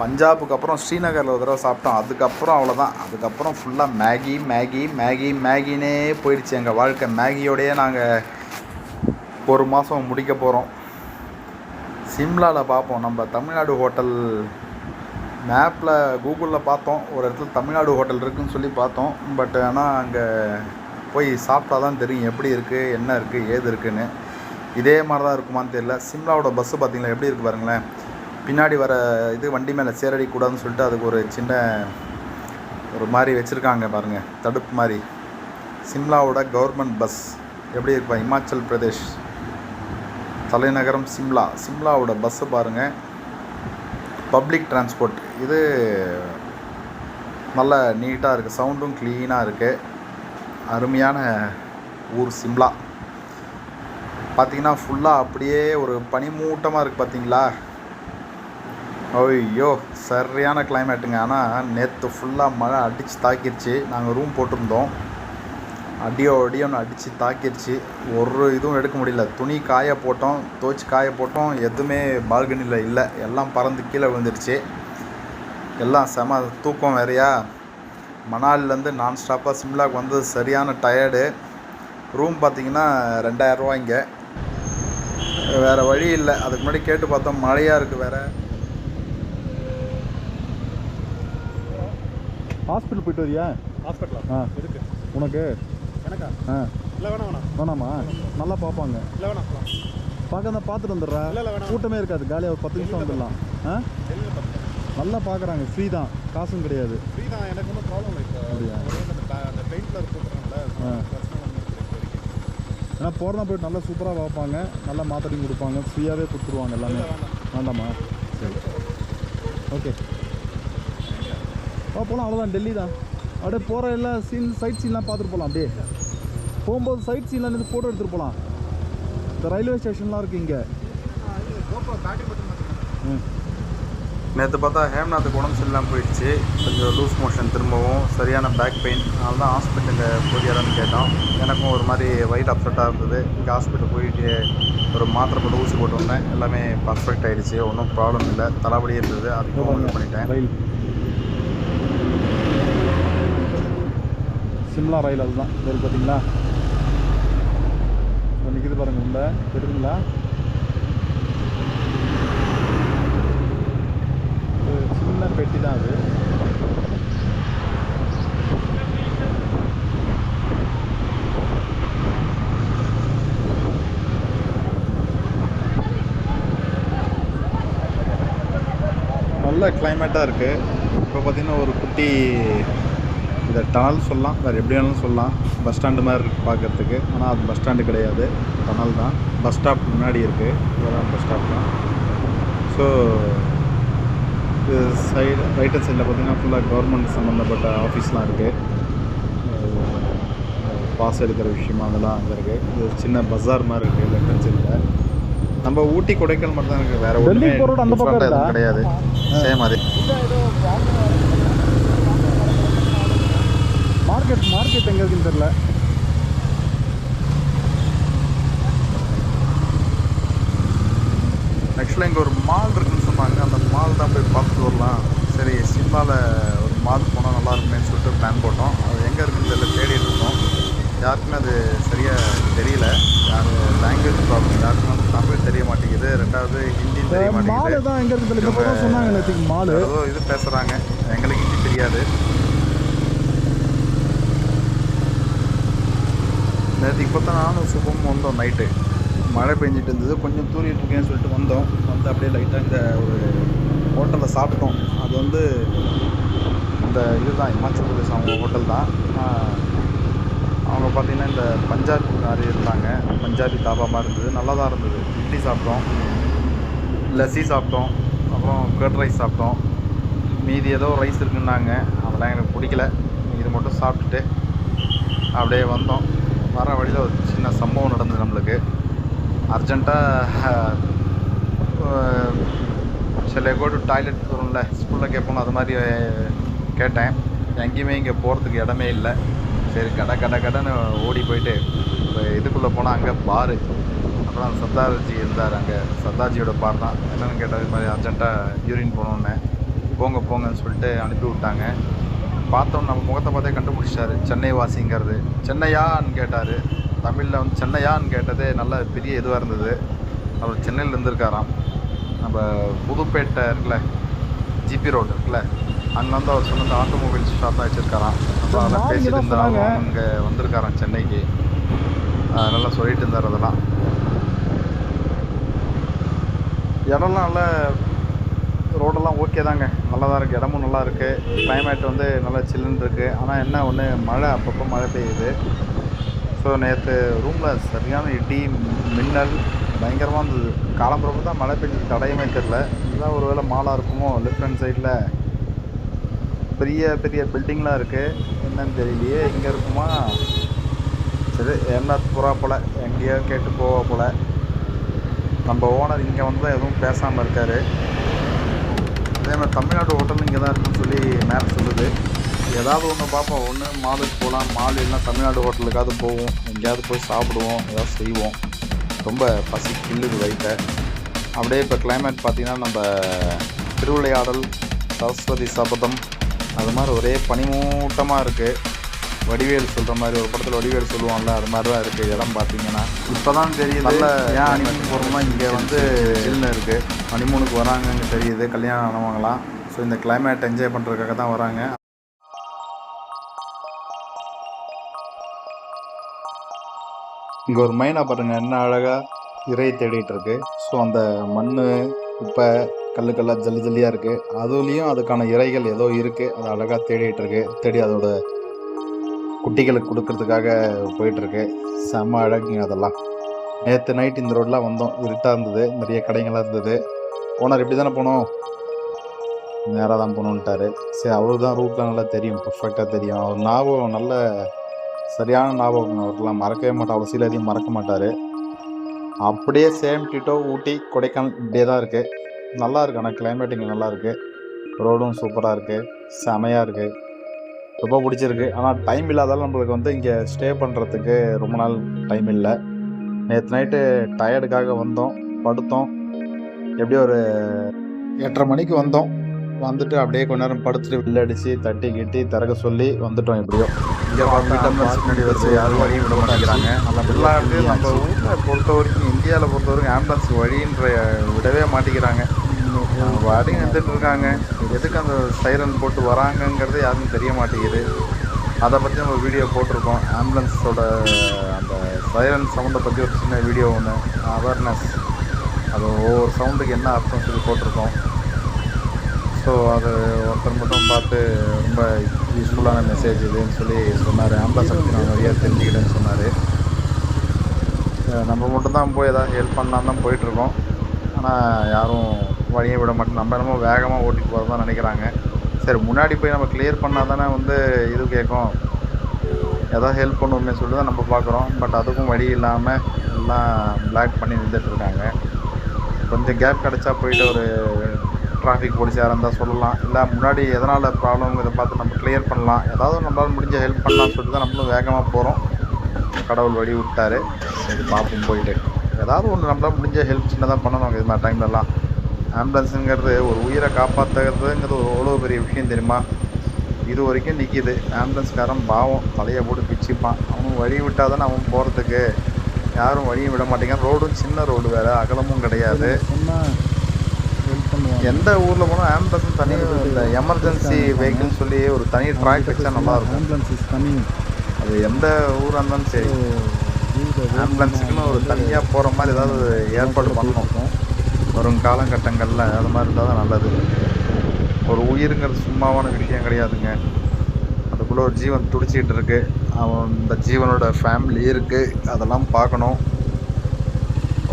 பஞ்சாபுக்கு அப்புறம் ஸ்ரீநகரில் ஒரு தடவை சாப்பிட்டோம். அதுக்கப்புறம் அவ்வளோதான் அதுக்கப்புறம் ஃபுல்லாக மேகி மேகி மேகி மேகினே போயிடுச்சு எங்கள் வாழ்க்கை. மேகியோடையே நாங்கள் ஒரு மாதம் முடிக்க போகிறோம் சிம்லாவில் பார்ப்போம். நம்ம தமிழ்நாடு ஹோட்டல் மேப்பில் கூகுளில் பார்த்தோம். ஒரு இடத்துல தமிழ்நாடு ஹோட்டல் இருக்குன்னு சொல்லி பார்த்தோம். பட் ஆனால் அங்கே போய் சாப்பிட்டா தான் தெரியும் எப்படி இருக்குது என்ன இருக்குது ஏது இருக்குதுன்னு இதே மாதிரி தான் இருக்குமான்னு தெரியல. சிம்லாவோட பஸ்ஸு பார்த்திங்களா? எப்படி இருக்குது பாருங்களேன். பின்னாடி வர இது வண்டி மேலே சேரடிக்கூடாதுன்னு சொல்லிட்டு அதுக்கு ஒரு சின்ன ஒரு மாதிரி வச்சுருக்காங்க பாருங்கள் தடுப்பு மாதிரி. சிம்லாவோட கவர்மெண்ட் பஸ் எப்படி இருப்பா இமாச்சல் பிரதேஷ் தலைநகரம் சிம்லா. சிம்லாவோட பஸ்ஸு பாருங்கள் பப்ளிக் டிரான்ஸ்போர்ட். இது நல்ல நீட்டாக இருக்குது சவுண்டும் க்ளீனாக இருக்குது அருமையான ஊர் சிம்லா. பார்த்தீங்கன்னா ஃபுல்லாக அப்படியே ஒரு பனிமூட்டமாக இருக்குது பார்த்தீங்களா ஐயோ சரியான கிளைமேட்டுங்க ஆனால் நேற்று ஃபுல்லாக மழை அடித்து தாக்கிருச்சு. நாங்கள் ரூம் போட்டிருந்தோம். அடியோ அடியோன்னு அடித்து தாக்கிருச்சு ஒரு இதுவும் எடுக்க முடியல. துணி காய போட்டோம் துவச்சி காய போட்டோம் எதுவுமே பால்கனியில் இல்லை. எல்லாம் பறந்து கீழே விழுந்துருச்சு. எல்லாம் செம தூக்கம் வேறையா. மணாலிலேருந்து நான் ஸ்டாப்பாக சிம்லாக்கு வந்து சரியான டயர்டு ரூம் பார்த்தீங்கன்னா ரெண்டாயிரரூவா இங்கே. வேறு வழி இல்லை. அதுக்கு முன்னாடி கேட்டு பார்த்தோம் மழையாக இருக்குது வேறு. ஹாஸ்பிட்டல் போயிட்டு வரியா? ஹாஸ்பிட்டலா ஆ? எதுக்கு உனக்கு? எனக்கா? ஆ. இல்லை வேணாம் வேணாம். வேணாமா? நல்லா பார்ப்பாங்க. இல்லை வேணாம். பார்க்க தான் பார்த்துட்டு வந்துடுறா. இல்ல, இல்ல, வேணாம். கூட்டமே இருக்காது. காலியாக ஒரு பத்து நிமிஷம் வந்துடலாம். ஆ? நல்லா பார்க்குறாங்க. ஃப்ரீ தான். காசும் கிடையாது. ஃப்ரீ தான். எனக்கு ஒன்றும் ப்ராப்ளம் இல்லை. அப்படியா? அந்த ப- அந்த பெயிண்ட் கலர் போட்டுறனால ஆ. பிரச்சனை ஒன்றும் இல்லை இப்போ வரைக்கும் ஏன்னா போகிறதா போயிட்டு நல்லா சூப்பராக பார்ப்பாங்க. நல்லா மாத்திரையும் கொடுப்பாங்க. ஃப்ரீயாகவே கொடுத்துருவாங்க எல்லாமே. வேண்டாமா? சரி. ஓகே. ஆ போகலாம் அவ்வளோதான் டெல்லி தான் அப்படியே போகிற எல்லாம் சீன் சைட் சீன்லாம் பார்த்துட்டு போகலாம் அப்படியே. போகும்போது சைட் சீன்லாம் இருந்து ஃபோட்டோ எடுத்துகிட்டு போகலாம் இந்த ரயில்வே ஸ்டேஷன்லாம் இருக்குது இங்கே. நேற்று பார்த்தா ஹேம்நாத்துக்கு உடம்பு சரியில்லாமல் போயிடுச்சு. கொஞ்சம் லூஸ் மோஷன் திரும்பவும் சரியான பேக் பெயின் அதனால தான் ஹாஸ்பிட்டலில் போதியாரான்னு கேட்டோம். எனக்கும் ஒரு மாதிரி வயிறு அப்செட்டாக இருந்தது. இங்கே ஹாஸ்பிட்டல் போயிட்டு ஒரு மாத்திரை போட்டு ஊசி போட்டு வந்தேன். எல்லாமே பர்ஃபெக்ட் ஆகிடுச்சு ஒன்றும் ப்ராப்ளம் இல்லை. தலைவலியே இருந்தது. அதுக்கும் இது பண்ணிட்டேன். சிம்லா ரயில் அதுதான். இது பார்த்தீங்களா? இப்போ நிற்கிது பாருங்கள் உள்ள. தெரியுங்களா சின்ன பெட்டி தான் அது. நல்ல கிளைமேட்டாக இருக்குது இப்போ பார்த்தீங்கன்னா ஒரு குட்டி இதை டனல் சொல்லலாம் வேறு எப்படி வேணாலும் சொல்லலாம். பஸ் ஸ்டாண்டு மாதிரி இருக்குது பார்க்குறதுக்கு. ஆனால் அது பஸ் ஸ்டாண்டு கிடையாது. டனல் தான். பஸ் ஸ்டாப் முன்னாடி இருக்குது இதெல்லாம் பஸ் ஸ்டாப் தான். ஸோ இது சைடு ரைட் ஹேண்ட் சைடில் பார்த்தீங்கன்னா ஃபுல்லாக கவர்மெண்ட் சம்மந்தப்பட்ட ஆஃபீஸ்லாம் இருக்குது பாஸ் எடுக்கிற விஷயமா அதெல்லாம் அங்கே இருக்குது இது சின்ன பஜார் மாதிரி இருக்குது லெஃப்ட் ஹேண்ட் சைடில் நம்ம ஊட்டி கொடைக்கானல் மட்டும் தான் இருக்குது வேறு? எதுவும் கிடையாது. சேம் அதே. மார்க்கெட் மார்க்கெட் எங்கே இருக்குன்னு தெரில ஆக்சுவலாக இங்கே ஒரு மால் இருக்குன்னு சொன்னாங்க. அந்த மால் தான் போய் பார்த்துட்டு வரலாம். சரி சிம்லாவில் ஒரு மால் போனால் நல்லா இருக்குமேன்னு சொல்லிட்டு பிளான் போட்டோம். அது எங்கே இருக்குன்னு தெரியல தேடிட்டு இருந்தோம். யாருக்குமே அது சரியாக தெரியல. யார் லாங்குவேஜ் ப்ராப்ளம் யாருக்கும் வந்து தமிழ் தெரிய மாட்டேங்குது. ரெண்டாவது ஹிந்தி தெரிய மாலு மாட்டேங்குது. தான் எங்கே தான் சொன்னாங்க மாலு ஏதோ இது பேசுகிறாங்க எங்களுக்கு ஹிந்தி தெரியாது. நேற்று இப்போ தான் நானும் சுபமும் வந்தோம் நைட்டு மழை பெஞ்சிட்டு இருந்தது. கொஞ்சம் தூரிட்டு இருக்கேன்னு சொல்லிட்டு வந்தோம். வந்து அப்படியே லைட்டாக இந்த ஒரு ஹோட்டலில் சாப்பிட்டோம். அது வந்து இந்த இதுதான் இமாச்சல் பிரதேஷ் அவங்க ஹோட்டல் தான். அவங்க பார்த்திங்கன்னா இந்த பஞ்சாபி மாதிரி இருந்தாங்க. பஞ்சாபி தாபா மாதிரி இருந்தது. நல்லா தான் இருந்தது. இட்லி சாப்பிட்டோம். லஸ்ஸி சாப்பிட்டோம். அப்புறம் கர்ட் ரைஸ் சாப்பிட்டோம். மீதி ஏதோ ரைஸ் இருக்குன்னாங்க. அதெல்லாம் எனக்கு பிடிக்கல. இது மட்டும் சாப்பிட்டுட்டு அப்படியே வந்தோம். வர வழியில் ஒரு சின்ன சம்பவம் நடந்தது நம்மளுக்கு. அர்ஜென்ட்டாக சில கோடு டாய்லெட் வரும்ல ஸ்கூலில் கேட்போம் அது மாதிரி கேட்டேன். எங்கேயுமே இங்கே போகிறதுக்கு இடமே இல்லை. சரி கடை கடை கடைன்னு ஓடி போயிட்டு இப்போ இதுக்குள்ளே போனால் அங்கே பாரு. அப்புறம் சர்தார்ஜி இருந்தார் அங்கே. சர்தார்ஜியோட பார் தான். என்னென்னு கேட்டால் இது மாதிரி அர்ஜென்ட்டாக யூரின் போனோன்னே போங்க போங்கன்னு சொல்லிட்டு அனுப்பி விட்டாங்க. பார்த்தோம் நம்ம முகத்தை பார்த்தே கண்டுபிடிச்சாரு சென்னை வாசிங்கிறது சென்னையான்னு கேட்டார். தமிழில் வந்து சென்னையான்னு கேட்டதே நல்ல பெரிய இதுவாக இருந்தது. அவர் சென்னையில் இருந்திருக்காராம். நம்ம புதுப்பேட்டை இருக்குல்ல ஜிபி ரோடு இருக்குல்ல அங்கே வந்து அவர் சொன்ன ஆட்டோமொபைல் ஷாப் தான் வச்சுருக்காராம். அப்புறம் அதெல்லாம் பேசிட்டு சொன்னாங்க. அங்கே வந்திருக்காராம் சென்னைக்கு. நல்லா சொல்லிட்டு இருந்தார் அதெல்லாம். இடம்லாம் நல்ல ரோடெல்லாம் ஓகே தாங்க. நல்லா தான் இருக்குது இடமும் நல்லா இருக்குது கிளைமேட் வந்து நல்லா சில்லுன்னு இருக்குது ஆனால் என்ன ஒன்று மழை அப்பப்போ மழை பெய்யுது. ஸோ நேற்று ரூமில் சரியான இடி மின்னல் பயங்கரமாக இருந்தது. காலம்புறப்ப தான் மழை பெஞ்சது. தடையுமே தெரில இதுதான் ஒரு வேளை மாலாக இருக்குமோ லெஃப்ட் ஹேண்ட் சைடில் பெரிய பெரிய பில்டிங்லாம் இருக்குது என்னன்னு தெரியலையே. இங்கே இருக்குமா? சரி என்ன புறா போல். எங்கேயோ கேட்டு போவா போல். நம்ம ஓனர் இங்கே வந்து தான் எதுவும் பேசாமல் இருக்கார். அதே மாதிரி தமிழ்நாடு ஹோட்டல் இங்கே தான் இருக்குன்னு சொல்லி மேப் சொல்லுது. ஏதாவது ஒன்று பார்ப்போம். ஒன்று மாலுக்கு போகலாம். மால் இல்லைனா தமிழ்நாடு ஹோட்டலுக்காவது போவோம். எங்கேயாவது போய் சாப்பிடுவோம். ஏதாவது செய்வோம். ரொம்ப பசி கில்லுது வயிற்ற அப்படியே இப்போ climate பார்த்தீங்கன்னா நம்ம திருவிளையாடல் சரஸ்வதி சபதம் அது மாதிரி ஒரே பனிமூட்டமாக இருக்குது வடிவேல் சொல்கிற மாதிரி ஒரு படத்தில் வடிவேல் சொல்லுவான்ல அது மாதிரி தான் இருக்குது இடம் பார்த்தீங்கன்னா. இப்போ தான் தெரியுது. நல்ல ஏன் ஹனிமூன் போகிறோம்னா இங்கே வந்து சில்லுன்னு இருக்குது ஹனிமூனுக்கு வராங்கன்னு தெரியுது. கல்யாணம் ஆனவங்களாம் ஸோ இந்த கிளைமேட் என்ஜாய் பண்ணுறதுக்காக தான் வராங்க. இங்கே ஒரு மைனா பாருங்கள் என்ன அழகாக இறை தேடிட்டு இருக்கு. ஸோ அந்த மண் குப்பை கல்லு கல்லாக ஜல்லி ஜல்லியாக இருக்குது அதுலேயும் அதுக்கான இறைகள் ஏதோ இருக்குது அது அழகாக தேடிட்டு இருக்கு. தேடி அதோட குட்டிகளுக்கு கொடுக்கறதுக்காக போயிட்டுருக்கு செம்ம அழகுங்க அதெல்லாம். நேற்று நைட் இந்த ரோட்லாம் வந்தோம். இருட்டாக இருந்தது. நிறைய கடைங்களாக இருந்தது. ஓனர் இப்படி தானே போனோம்? நேராக தான் போகணுன்ட்டாரு சரி அவரு தான் ரூட்லாம் நல்லா தெரியும் பர்ஃபெக்டாக தெரியும். அவர் ஞாபகம் நல்ல சரியான ஞாபகம். அவருக்கெல்லாம் மறக்கவே மாட்டார் அவ்வளோ சீல மறக்க மாட்டார். அப்படியே சேம் டிட்டோ ஊட்டி கொடைக்கானல் இப்படியே தான் இருக்குது நல்லா இருக்கு ஆனால் கிளைமேட் இங்கே நல்லா இருக்குது ரோடும் சூப்பராக இருக்குது செமையாக இருக்குது ரொம்ப பிடிச்சிருக்கு. ஆனால் டைம் இல்லாதாலும் நம்மளுக்கு வந்து இங்கே ஸ்டே பண்ணுறதுக்கு ரொம்ப நாள் டைம் இல்லை. நேற்று நைட்டு டயர்டுக்காக வந்தோம் படுத்தோம். எப்படியும் ஒரு எட்டரை மணிக்கு வந்தோம். வந்துட்டு அப்படியே கொஞ்ச நேரம் படுத்துட்டு அடித்து தட்டி கிட்டி திறக்க சொல்லி வந்துட்டோம் எப்படியோ. இங்கே முன்னாடி வச்சு யாரும் வழியும் விட மாட்டேங்கிறாங்க. தமிழ்நாட்டு நம்ம ஊரில் பொறுத்த வரைக்கும் இந்தியாவில் பொறுத்த வரைக்கும் ஆம்புலன்ஸ் வழின்ற விடவே மாட்டேங்கிறாங்க. பாட்டுக்கு நின்றுட்டு இருக்காங்க. எதுக்கு அந்த சைரன் போட்டு வராங்கங்கிறது யாருக்கும் தெரிய மாட்டேங்குது. அதை பற்றி நம்ம வீடியோ போட்டிருக்கோம். ஆம்புலன்ஸோட அந்த சைரன் சவுண்டை பற்றி ஒரு சின்ன வீடியோ ஒன்று அவேர்னஸ் அது ஒவ்வொரு சவுண்டுக்கு என்ன அர்த்தம் சொல்லி போட்டிருக்கோம். ஸோ அது ஒருத்தர் மட்டும் பார்த்து ரொம்ப யூஸ்ஃபுல்லான மெசேஜ் இதுன்னு சொல்லி சொன்னார். ஆம்புலன்ஸ் பற்றி நான் நிறைய தெரிஞ்சுக்கிட்டேன்னு சொன்னார். நம்ம மட்டும்தான் போய் ஏதாவது ஹெல்ப் பண்ணலாம் தான் போயிட்டுருக்கோம். ஆனால் யாரும் வழியை விட மாட்டோம் நம்ம என்னமோ வேகமாக ஓட்டிட்டு போகிறது தான் நினைக்கிறாங்க. சரி முன்னாடி போய் நம்ம கிளியர் பண்ணால் தானே வந்து இது கேட்கும். ஏதாவது ஹெல்ப் பண்ணுவோமே சொல்லி தான் நம்ம பார்க்குறோம். பட் அதுக்கும் வழி இல்லாமல் எல்லாம் பிளாக் பண்ணி நின்றுட்டுருக்காங்க கொஞ்சம் கேப் கிடச்சா போயிட்டு ஒரு டிராஃபிக் போலீஸாக இருந்தால் சொல்லலாம். இல்லை முன்னாடி எதனால் ப்ராப்ளம் இதை பார்த்து நம்ம கிளியர் பண்ணலாம். ஏதாவது நம்மளால் முடிஞ்ச ஹெல்ப் பண்ணலாம்னு சொல்லிட்டு தான் நம்மளும் வேகமாக போகிறோம் கடவுள் வழி விட்டார். சரி பார்ப்போம் போயிட்டு. ஏதாவது ஒன்று நம்மளால் முடிஞ்ச ஹெல்ப் சின்னதாக பண்ணணும். இது மாதிரி டைம்லலாம் ஆம்புலன்ஸுங்கிறது ஒரு உயிரை காப்பாற்றுறதுங்கிறது ஒரு எவ்வளோ பெரிய விஷயம் தெரியுமா? இது வரைக்கும் நிற்கிது ஆம்புலன்ஸ்காரன் பாவம் தலையை போட்டு பிச்சுப்பான். அவன் வழி விட்டால் தானே அவன் போகிறதுக்கு யாரும் வழியும் விட மாட்டேங்க ரோடும் சின்ன ரோடு வேறு அகலமும் கிடையாது. எந்த ஊரில் போனால் ஆம்புலன்ஸ் தனி இந்த எமர்ஜென்சி வெஹிக்கிள்னு சொல்லி ஒரு தனி ட்ராக் வச்சா நல்லாயிருக்கும் ஆம்புலன்ஸ் அது எந்த ஊராக இருந்தாலும் சரி. ஆம்புலன்ஸுக்குன்னு ஒரு தனியாக போகிற மாதிரி ஏதாவது ஏற்பாடு பண்ணணும். வரும் காலகட்டங்களில் அது மாதிரி இருந்தால் தான் நல்லது. ஒரு உயிருங்கிறது சும்மாவான விஷயம் கிடையாதுங்க. அதுக்குள்ளே ஒரு ஜீவன் துடிச்சிக்கிட்டு இருக்கு. அவன் இந்த ஜீவனோட ஃபேமிலி இருக்குது அதெல்லாம் பார்க்கணும்.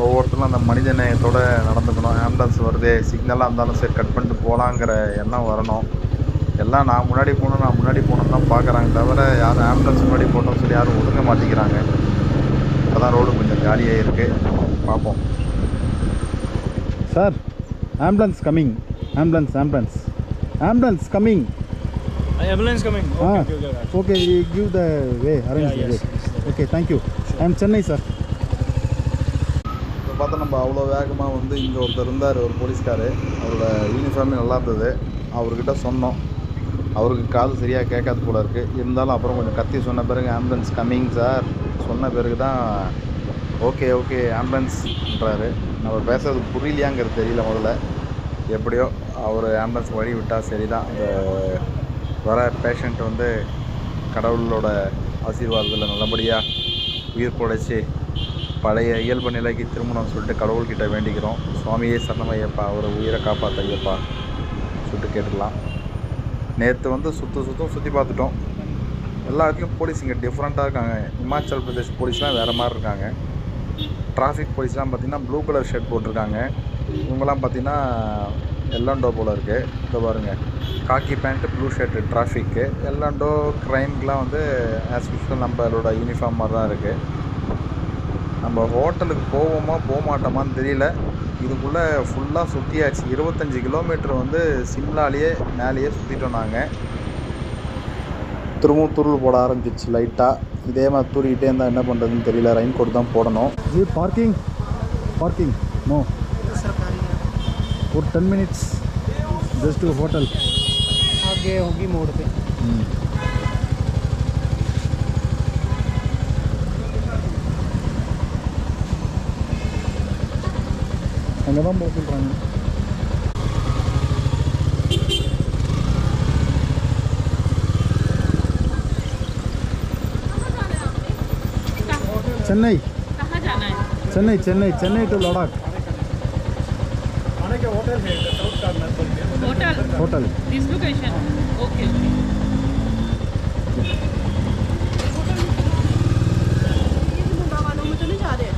ஒவ்வொருத்தரும் அந்த மனித நேயத்தோடு நடந்துக்கணும். ஆம்புலன்ஸ் வருது சிக்னலாக இருந்தாலும் சரி கட் பண்ணிட்டு போகலாங்கிற எண்ணம் வரணும். எல்லாம் நான் முன்னாடி போகணும் நான் முன்னாடி போகணுன்னு தான் பார்க்குறாங்க தவிர யாரும் ஆம்புலன்ஸ் முன்னாடி போட்டோம்னு சொல்லி யாரும் ஒதுங்க மாட்டேங்கிறாங்க. அதான் ரோடு கொஞ்சம் காலியாக இருக்குது பார்ப்போம். Sir ambulance coming ambulance ambulance ambulance coming ambulance coming. Okay, Ah. okay, okay. Okay give the way arrange Yeah, way yes, yes, yes. Okay thank you I am Chennai sir இப்போ பார்த்தா நம்ம அவ்வளோ வேகமாக வந்து இங்கே ஒருத்தர் இருந்தார் ஒரு போலீஸ்காரு. அவரோட யூனிஃபார்மே நல்லா இருந்தது. அவர்கிட்ட சொன்னோம். அவருக்கு காது சரியாக கேட்காது போல இருக்குது இருந்தாலும் அப்புறம் கொஞ்சம் கத்தி சொன்ன பிறகு ஆம்புலன்ஸ் கம்மிங் சார் சொன்ன பிறகு தான் ஓகே ஓகே ஆம்புலன்ஸ்ன்றாரு நம்ம பேசுறது புரியலையாங்கிறது தெரியல முதல்ல. எப்படியோ அவர் ஆம்புலன்ஸ் வழி விட்டால் சரி தான் அந்த வர பேஷண்ட் வந்து கடவுளோட ஆசீர்வாதத்தில் நல்லபடியாக உயிர் பொழைச்சி பழைய இயல்பு நிலைக்கு திரும்பணும்னு சொல்லிட்டு கடவுள்கிட்ட வேண்டிக்கிறோம். சுவாமியே சரணமையப்பா அவரை உயிரை காப்பாற்ற ஐயப்பா சொல்லிட்டு கேட்டுடலாம் நேற்று வந்து சுற்று சுற்றும் சுற்றி பார்த்துட்டோம். எல்லா இடத்துலையும் போலீஸ் இங்கே டிஃப்ரெண்ட்டாக இருக்காங்க. இமாச்சல் பிரதேஷ் போலீஸ்லாம் வேறு மாதிரி இருக்காங்க. டிராஃபிக் போலீஸ்லாம் பார்த்தீங்கன்னா ப்ளூ கலர் ஷர்ட் போட்டிருக்காங்க. இவங்கெல்லாம் பார்த்திங்கன்னா எல்லாண்டோ போல் இருக்குது இதை பாருங்கள் காக்கி பேண்ட்டு ப்ளூ ஷர்ட்டு டிராஃபிக்கு எல்லாண்டோ க்ரைம்க்கெலாம் வந்து ஆஸ் யூஸ்வல் நம்மளோட யூனிஃபார்ம் மாதிரி தான் இருக்குது நம்ம ஹோட்டலுக்கு போவோமா போக மாட்டோமான்னு தெரியல. இதுக்குள்ளே ஃபுல்லாக சுற்றியாச்சு இருபத்தஞ்சி கிலோமீட்டர் வந்து சிம்லாலேயே மேலேயே சுற்றிட்டோம் நாங்கள் திரும்பவும் போட ஆரம்பிச்சிச்சு லைட்டாக இதே மாதிரி தூரிக்கிட்டே இருந்தால் என்ன பண்ணுறதுன்னு தெரியல. ரெயின் கோட் தான் போடணும். இது பார்க்கிங் பார்க்கிங் நோ और ten minutes just to hotel आगे होगी मोड़ पे அங்கே தான் போக சொல்கிறாங்க चेन्नई कहाँ जाना है चेन्नई चेन्नई होटल है साउथ कार्नर पर hotel hotel this location okay okay ये भी मुंडा वालों में तो नहीं जा रहे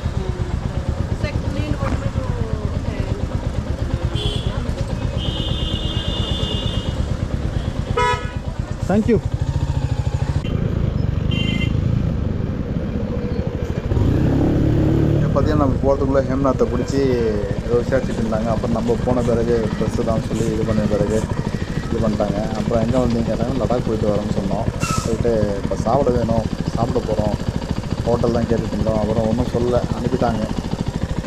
सेक्टलीन रोड में जो है थैंक यू பார்த்தீங்கன்னா நம்ம போகிறதுக்குள்ளே ஹேம்நாத்தை பிடிச்சி ஏதோ விசாரிச்சுட்டு இருந்தாங்க. அப்புறம் நம்ம போன பிறகு ட்ரெஸ்ஸு தான் சொல்லி இது பண்ண பிறகு இது பண்ணிட்டாங்க. அப்புறம் எங்கே வந்தீங்க கேட்டாங்க லடாக் போயிட்டு வரோம்னு சொன்னோம். போயிட்டு இப்போ சாப்பிட வேணும். சாப்பிட போகிறோம் ஹோட்டல் தான் கேட்டுட்டு இருந்தோம். அப்புறம் ஒன்றும் சொல்லலை. அனுப்பிட்டாங்க.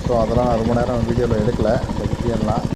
ஸோ அதெல்லாம் ரொம்ப நேரம் வீடியோவில் எடுக்கலை. அந்த விஷயம்லாம்